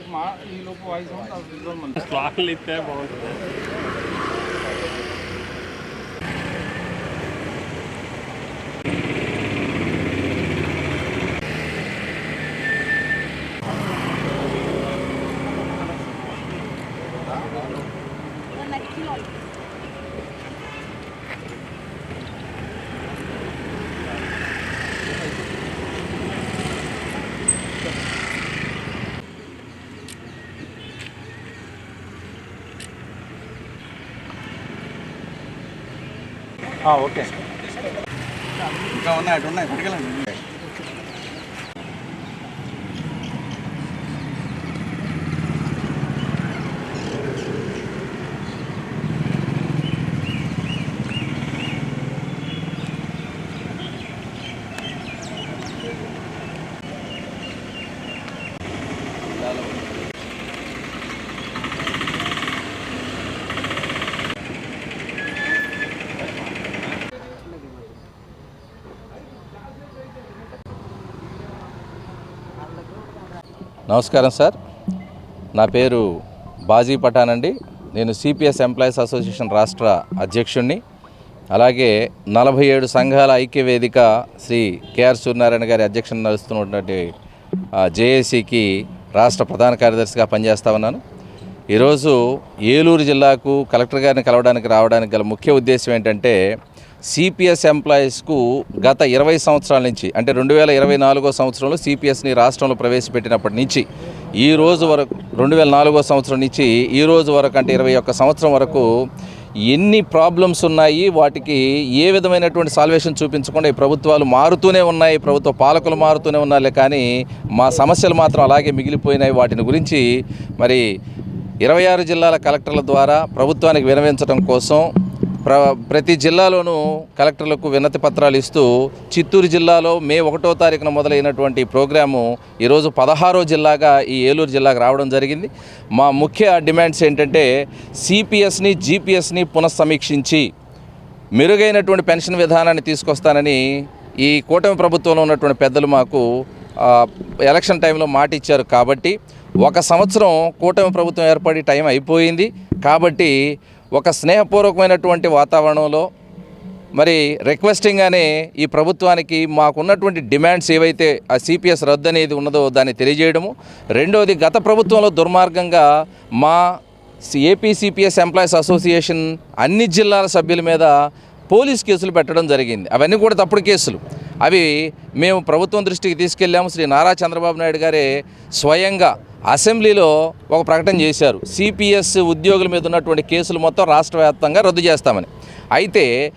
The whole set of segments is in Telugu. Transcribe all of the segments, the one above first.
లోపు మా ఈ లోపు వాయిస్ ఉంది స్లాట్లు ఇస్తే బాగుంటుంది. ఓకే. ఇంకా ఉన్నాయి అటు ఉన్నాయి నమస్కారం సార్. నా పేరు బాజీ పఠాన్ అండి. నేను సిపిఎస్ ఎంప్లాయీస్ అసోసియేషన్ రాష్ట్ర అధ్యక్షుడిని అలాగే నలభై ఏడు సంఘాల ఐక్య వేదిక శ్రీ కేఆర్ సూర్యనారాయణ గారి అధ్యక్షుని నడుస్తున్నటువంటి జేఏసీకి రాష్ట్ర ప్రధాన కార్యదర్శిగా పనిచేస్తా ఉన్నాను. ఈరోజు ఏలూరు జిల్లాకు కలెక్టర్ గారిని కలవడానికి రావడానికి గల ముఖ్య ఉద్దేశం ఏంటంటే సిపిఎస్ ఎంప్లాయీస్కు గత ఇరవై సంవత్సరాల నుంచి అంటే రెండు వేల ఇరవై నాలుగో సంవత్సరంలో సిపిఎస్ని రాష్ట్రంలో ప్రవేశపెట్టినప్పటి నుంచి ఈ రోజు వరకు రెండు వేల నాలుగో సంవత్సరం నుంచి ఈ రోజు వరకు అంటే ఇరవై ఒక్క సంవత్సరం వరకు ఎన్ని ప్రాబ్లమ్స్ ఉన్నాయి వాటికి ఏ విధమైనటువంటి సాల్వేషన్ చూపించకుండా ఈ ప్రభుత్వాలు మారుతూనే ఉన్నాయి ప్రభుత్వ పాలకులు మారుతూనే ఉన్నారులే కానీ మా సమస్యలు మాత్రం అలాగే మిగిలిపోయినాయి. వాటిని గురించి మరి ఇరవై ఆరు జిల్లాల కలెక్టర్ల ద్వారా ప్రభుత్వానికి వినవించడం కోసం ప్ర ప్రతి జిల్లాలోనూ కలెక్టర్లకు వినతి పత్రాలు ఇస్తూ చిత్తూరు జిల్లాలో మే ఒకటో తారీఖున మొదలైనటువంటి ప్రోగ్రాము ఈరోజు పదహారో జిల్లాగా ఈ ఏలూరు జిల్లాకు రావడం జరిగింది. మా ముఖ్య డిమాండ్స్ ఏంటంటే సిపిఎస్ని జీపీఎస్ని పునఃసమీక్షించి మెరుగైనటువంటి పెన్షన్ విధానాన్ని తీసుకొస్తానని ఈ కూటమి ప్రభుత్వంలో ఉన్నటువంటి పెద్దలు మాకు ఎలక్షన్ టైంలో మాట ఇచ్చారు కాబట్టి ఒక సంవత్సరం కూటమి ప్రభుత్వం ఏర్పడి టైం అయిపోయింది. కాబట్టి ఒక స్నేహపూర్వకమైనటువంటి వాతావరణంలో మరి రిక్వెస్టింగ్గానే ఈ ప్రభుత్వానికి మాకున్నటువంటి డిమాండ్స్ ఏవైతే ఆ సిపిఎస్ రద్దు అనేది ఉన్నదో దాన్ని తెలియజేయడము. రెండవది గత ప్రభుత్వంలో దుర్మార్గంగా మా ఏపీ సిపిఎస్ ఎంప్లాయీస్ అసోసియేషన్ అన్ని జిల్లాల సభ్యుల మీద పోలీస్ కేసులు పెట్టడం జరిగింది. అవన్నీ కూడా తప్పుడు కేసులు. అవి మేము ప్రభుత్వం దృష్టికి తీసుకెళ్ళాము. శ్రీ నారా చంద్రబాబు నాయుడు గారే స్వయంగా అసెంబ్లీలో ఒక ప్రకటన చేశారు. సిపిఎస్ ఉద్యోగుల మీద ఉన్నటువంటి కేసులు మొత్తం రాష్ట్ర వ్యాప్తంగా రద్దు చేస్తామని. అయితే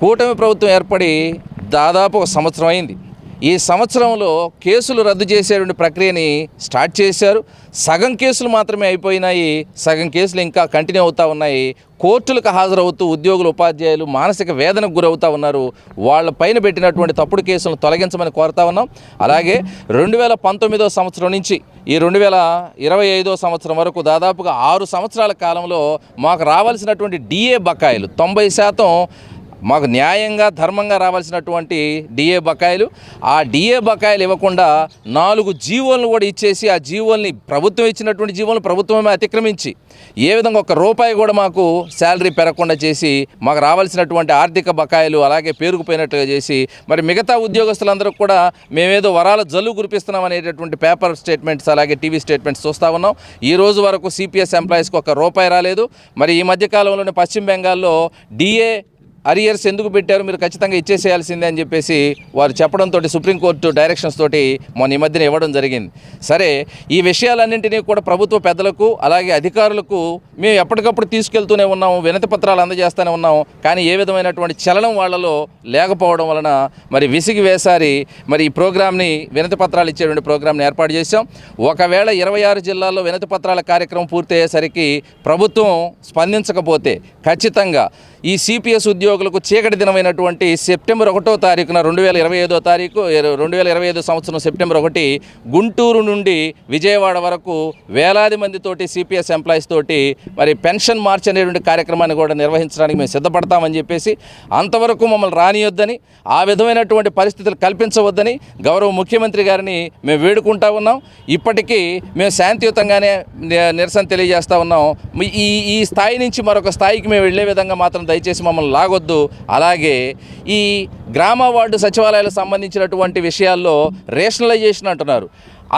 కూటమి ప్రభుత్వం ఏర్పడి దాదాపు ఒక సంవత్సరం అయింది. ఈ సంవత్సరంలో కేసులు రద్దు చేసేటువంటి ప్రక్రియని స్టార్ట్ చేశారు. సగం కేసులు మాత్రమే అయిపోయినాయి. సగం కేసులు ఇంకా కంటిన్యూ అవుతూ ఉన్నాయి. కోర్టులకు హాజరవుతూ ఉద్యోగులు ఉపాధ్యాయులు మానసిక వేదనకు గురవుతూ ఉన్నారు. వాళ్ళ పైన పెట్టినటువంటి తప్పుడు కేసులను తొలగించమని కోరుతా ఉన్నాం. అలాగే రెండు వేల పంతొమ్మిదో సంవత్సరం నుంచి ఈ రెండు వేల ఇరవై ఐదో సంవత్సరం వరకు దాదాపుగా ఆరు సంవత్సరాల కాలంలో మాకు రావాల్సినటువంటి డిఏ బకాయిలు తొంభై శాతం మాకు న్యాయంగా ధర్మంగా రావాల్సినటువంటి డిఏ బకాయిలు. ఆ డిఏ బకాయిలు ఇవ్వకుండా నాలుగు జీవోలను కూడా ఇచ్చేసి ఆ జీవోల్ని ప్రభుత్వం ఇచ్చినటువంటి జీవోలను ప్రభుత్వమే అతిక్రమించి ఏ విధంగా ఒక రూపాయి కూడా మాకు శాలరీ పెరగకుండా చేసి మాకు రావాల్సినటువంటి ఆర్థిక బకాయిలు అలాగే పేరుకుపోయినట్టుగా చేసి మరి మిగతా ఉద్యోగస్తులందరూ కూడా మేమేదో వరాల జల్లు కురిపిస్తున్నాం అనేటటువంటి పేపర్ స్టేట్మెంట్స్ అలాగే టీవీ స్టేట్మెంట్స్ చూస్తూ ఉన్నాం. ఈ రోజు వరకు సిపిఎస్ ఎంప్లాయీస్కి ఒక రూపాయి రాలేదు. మరి ఈ మధ్యకాలంలోనే పశ్చిమ బెంగాల్లో డిఏ అరియర్స్ ఎందుకు పెట్టారు? మీరు ఖచ్చితంగా ఇచ్చేసేయాల్సిందే అని చెప్పేసి వారు చెప్పడంతో సుప్రీంకోర్టు డైరెక్షన్స్ తోటి మొన్న ఈ మధ్యన ఇవ్వడం జరిగింది. సరే ఈ విషయాలన్నింటినీ కూడా ప్రభుత్వ పెద్దలకు అలాగే అధికారులకు మేము ఎప్పటికప్పుడు తీసుకెళ్తూనే ఉన్నాము వినతి పత్రాలు అందజేస్తూనే ఉన్నాము కానీ ఏ విధమైనటువంటి చలనం వాళ్ళలో లేకపోవడం వలన మరి విసిగి వేసారి మరి ఈ ప్రోగ్రామ్ని వినతి పత్రాలు ఇచ్చేటువంటి ప్రోగ్రామ్ని ఏర్పాటు చేశాం. ఒకవేళ ఇరవై ఆరు జిల్లాల్లో వినతి పత్రాల కార్యక్రమం పూర్తయ్యేసరికి ప్రభుత్వం స్పందించకపోతే ఖచ్చితంగా ఈ సిపిఎస్ ఉద్యోగులకు చీకటి దినమైనటువంటి సెప్టెంబర్ ఒకటో తారీఖున రెండు వేల ఇరవై ఐదో తారీఖు రెండు వేల ఇరవై ఐదో సంవత్సరం సెప్టెంబర్ ఒకటి గుంటూరు నుండి విజయవాడ వరకు వేలాది మందితోటి సిపిఎస్ ఎంప్లాయీస్ తోటి మరి పెన్షన్ మార్చ్ అనేటువంటి కార్యక్రమాన్ని కూడా నిర్వహించడానికి మేము సిద్ధపడతామని చెప్పేసి అంతవరకు మమ్మల్ని రానియొద్దని ఆ విధమైనటువంటి పరిస్థితులు కల్పించవద్దని గౌరవ ముఖ్యమంత్రి గారిని మేము వేడుకుంటా ఉన్నాం. ఇప్పటికీ మేము శాంతియుతంగానే నిరసన తెలియజేస్తూ ఉన్నాం. ఈ ఈ స్థాయి నుంచి మరొక స్థాయికి మేము వెళ్ళే విధంగా మాత్రం దయచేసి మమ్మల్ని లాగొద్దు. అలాగే ఈ గ్రామ వార్డు సచివాలయాలకు సంబంధించినటువంటి విషయాల్లో రేషనలైజేషన్ అంటున్నారు.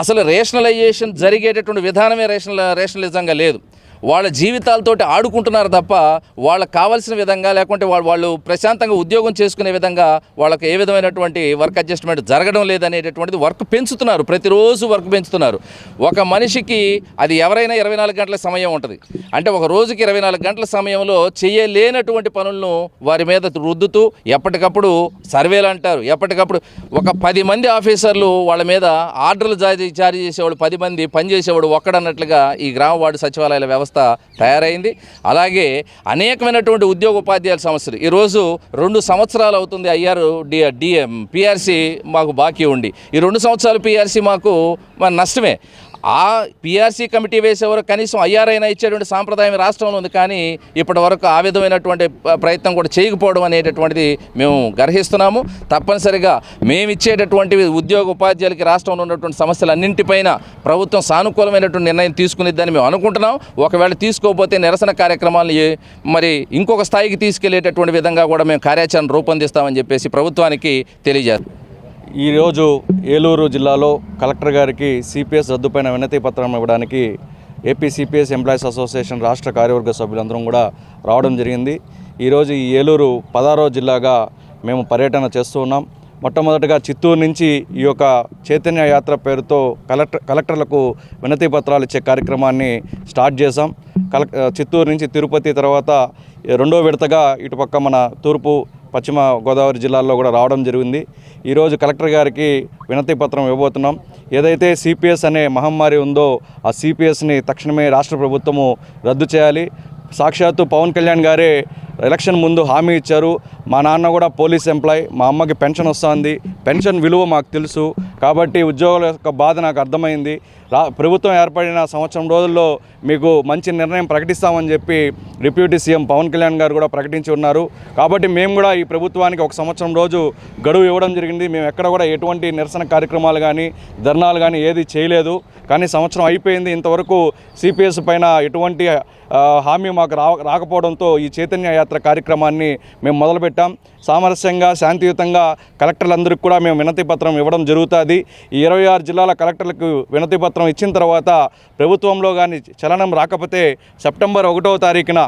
అసలు రేషనలైజేషన్ జరిగేటటువంటి విధానమే రేషనల్ రేషనలిజంగా లేదు. వాళ్ళ జీవితాలతోటి ఆడుకుంటున్నారు తప్ప వాళ్ళకి కావాల్సిన విధంగా లేకుంటే వాళ్ళు వాళ్ళు ప్రశాంతంగా ఉద్యోగం చేసుకునే విధంగా వాళ్ళకి ఏ విధమైనటువంటి వర్క్ అడ్జస్ట్మెంట్ జరగడం లేదనేటటువంటిది వర్క్ పెంచుతున్నారు. ప్రతిరోజు వర్క్ పెంచుతున్నారు. ఒక మనిషికి అది ఎవరైనా ఇరవై నాలుగు గంటల సమయం ఉంటుంది. అంటే ఒక రోజుకి ఇరవై నాలుగు గంటల సమయంలో చేయలేనటువంటి పనులను వారి మీద రుద్దుతూ ఎప్పటికప్పుడు సర్వేలు అంటారు. ఎప్పటికప్పుడు ఒక పది మంది ఆఫీసర్లు వాళ్ళ మీద ఆర్డర్లు జారీ జారీ చేసేవాడు పది మంది పనిచేసేవాడు ఒక్కడన్నట్లుగా ఈ గ్రామ వార్డు సచివాలయాల వ్యవస్థ తయారైంది. అలాగే అనేకమైనటువంటి ఉద్యోగ ఉపాధ్యాయుల సమస్యలు ఈరోజు రెండు సంవత్సరాలు అవుతుంది అయ్యారు డి డిఎం పిఆర్సీ మాకు బాకీ ఉండి ఈ రెండు సంవత్సరాలు పిఆర్సీ మాకు మన నష్టమే. ఆ పిఆర్సీ కమిటీ వేసేవారు కనీసం ఐఆర్ అయినా ఇచ్చేటువంటి సాంప్రదాయం రాష్ట్రంలో ఉంది కానీ ఇప్పటి వరకు ఆ విధమైనటువంటి ప్రయత్నం కూడా చేయకపోవడం అనేటటువంటిది మేము గర్హిస్తున్నాము. తప్పనిసరిగా మేము ఇచ్చేటటువంటి ఉద్యోగ ఉపాధ్యాయులకి రాష్ట్రంలో ఉన్నటువంటి సమస్యలన్నింటిపైన ప్రభుత్వం సానుకూలమైనటువంటి నిర్ణయం తీసుకునిద్దని మేము అనుకుంటున్నాం. ఒకవేళ తీసుకోకపోతే నిరసన కార్యక్రమాలను మరి ఇంకొక స్థాయికి తీసుకెళ్ళేటటువంటి విధంగా కూడా మేము కార్యాచరణ రూపొందిస్తామని చెప్పేసి ప్రభుత్వానికి తెలియజేస్తాం ఈరోజు ఏలూరు జిల్లాలో కలెక్టర్ గారికి సిపిఎస్ రద్దుపైన వినతి పత్రం ఇవ్వడానికి ఏపీ సిపిఎస్ ఎంప్లాయీస్ అసోసియేషన్ రాష్ట్ర కార్యవర్గ సభ్యులందరం కూడా రావడం జరిగింది. ఈరోజు ఈ ఏలూరు పదారో జిల్లాగా మేము పర్యటన చేస్తూ ఉన్నాం. మొట్టమొదటిగా చిత్తూరు నుంచి ఈ యొక్క చైతన్య యాత్ర పేరుతో కలెక్టర్ కలెక్టర్లకు వినతి పత్రాలు ఇచ్చే కార్యక్రమాన్ని స్టార్ట్ చేశాం. కలెక్ చిత్తూరు నుంచి తిరుపతి తర్వాత రెండో విడతగా ఇటుపక్క మన తూర్పు పశ్చిమ గోదావరి జిల్లాల్లో కూడా రావడం జరిగింది. ఈరోజు కలెక్టర్ గారికి వినతి పత్రం ఇవ్వబోతున్నాం. ఏదైతే సిపిఎస్ అనే మహమ్మారి ఉందో ఆ సిపిఎస్ని తక్షణమే రాష్ట్ర ప్రభుత్వము రద్దు చేయాలి. సాక్షాత్తు పవన్ కళ్యాణ్ గారే ఎలక్షన్ ముందు హామీ ఇచ్చారు. మా నాన్న కూడా పోలీస్ ఎంప్లాయ్ మా అమ్మకి పెన్షన్ వస్తుంది. పెన్షన్ విలువ మాకు తెలుసు. కాబట్టి ఉద్యోగుల యొక్క బాధ నాకు అర్థమైంది. రా ప్రభుత్వం ఏర్పడిన సంవత్సరం రోజుల్లో మీకు మంచి నిర్ణయం ప్రకటిస్తామని చెప్పి డిప్యూటీ సీఎం పవన్ కళ్యాణ్ గారు కూడా ప్రకటించి ఉన్నారు. కాబట్టి మేము కూడా ఈ ప్రభుత్వానికి ఒక సంవత్సరం రోజు గడువు ఇవ్వడం జరిగింది. మేము ఎక్కడ కూడా ఎటువంటి నిరసన కార్యక్రమాలు కానీ ధర్నాలు కానీ ఏది చేయలేదు. కానీ సంవత్సరం అయిపోయింది. ఇంతవరకు సిపిఎస్ పైన ఎటువంటి హామీ మాకు రా రాకపోవడంతో ఈ చైతన్య యాత్ర కార్యక్రమాన్ని మేము మొదలుపెట్టాం. సామరస్యంగా శాంతియుతంగా కలెక్టర్లందరికీ కూడా మేము వినతి పత్రం ఇవ్వడం జరుగుతుంది. ఈ ఇరవై ఆరు జిల్లాల కలెక్టర్లకు వినతి పత్రం ఇచ్చిన తర్వాత ప్రభుత్వంలో కానీ చలనం రాకపోతే సెప్టెంబర్ ఒకటో తారీఖున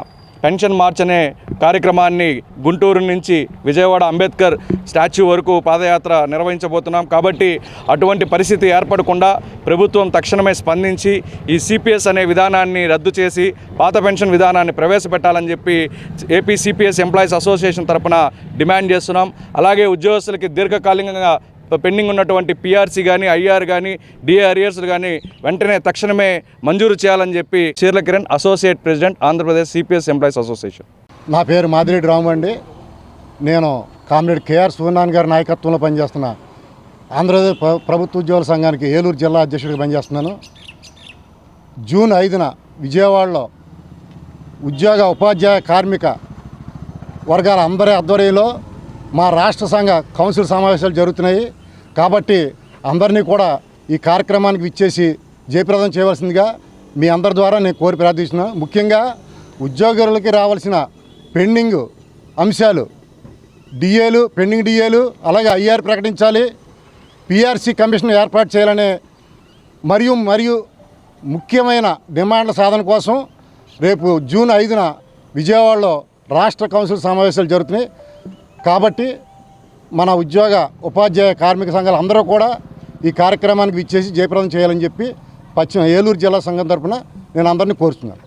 పెన్షన్ మార్చ్ అనే కార్యక్రమాన్ని గుంటూరు నుంచి విజయవాడ అంబేద్కర్ స్టాచ్యూ వరకు పాదయాత్ర నిర్వహించబోతున్నాం. కాబట్టి అటువంటి పరిస్థితి ఏర్పడకుండా ప్రభుత్వం తక్షణమే స్పందించి ఈ సిపిఎస్ అనే విధానాన్ని రద్దు చేసి పాత పెన్షన్ విధానాన్ని ప్రవేశపెట్టాలని చెప్పి ఏపీ సిపిఎస్ ఎంప్లాయీస్ అసోసియేషన్ తరపున డిమాండ్ చేస్తున్నాం. అలాగే ఉద్యోగస్తులకి దీర్ఘకాలికంగా పెండింగ్ ఉన్నటువంటి పిఆర్సీ కానీ ఐఆర్ కానీ డిఆర్ఈఎస్ కానీ వెంటనే తక్షణమే మంజూరు చేయాలని చెప్పి Cheerla Kiran associate president Andhra Pradesh CPS employees association నా పేరు మాదిరెడ్డి రాము అండి. నేను కామ్రేడ్ కేఆర్ సూర్యనారాయణ గారి నాయకత్వంలో పనిచేస్తున్న ఆంధ్రప్రదేశ్ ప్రభుత్వ ఉద్యోగుల సంఘానికి ఏలూరు జిల్లా అధ్యక్షుడిగా పనిచేస్తున్నాను. జూన్ ఐదున విజయవాడలో ఉద్యోగ ఉపాధ్యాయ కార్మిక వర్గాల అందరి ఆధ్వర్యంలో మా రాష్ట్ర సంఘ కౌన్సిల్ సమావేశాలు జరుగుతున్నాయి. కాబట్టి అందరినీ కూడా ఈ కార్యక్రమానికి విచ్చేసి జయప్రదం చేయవలసిందిగా మీ అందరి ద్వారా నేను కోరి ప్రార్థిస్తున్నాను ముఖ్యంగా ఉద్యోగులకి రావాల్సిన పెండింగ్ అంశాలు డిఏలు పెండింగ్ డిఏలు అలాగే ఐఆర్ ప్రకటించాలి. పిఆర్సీ కమిషన్ ఏర్పాటు చేయాలనే మరియు మరియు ముఖ్యమైన డిమాండ్ల సాధన కోసం రేపు జూన్ ఐదున విజయవాడలో రాష్ట్ర కౌన్సిల్ సమావేశాలు జరుగుతున్నాయి. కాబట్టి మన ఉద్యోగ ఉపాధ్యాయ కార్మిక సంఘాలు అందరూ కూడా ఈ కార్యక్రమానికి విచ్చేసి జయప్రదం చేయాలని చెప్పి పశ్చిమ ఏలూరు జిల్లా సంఘం తరపున నేను అందరినీ కోరుతున్నాను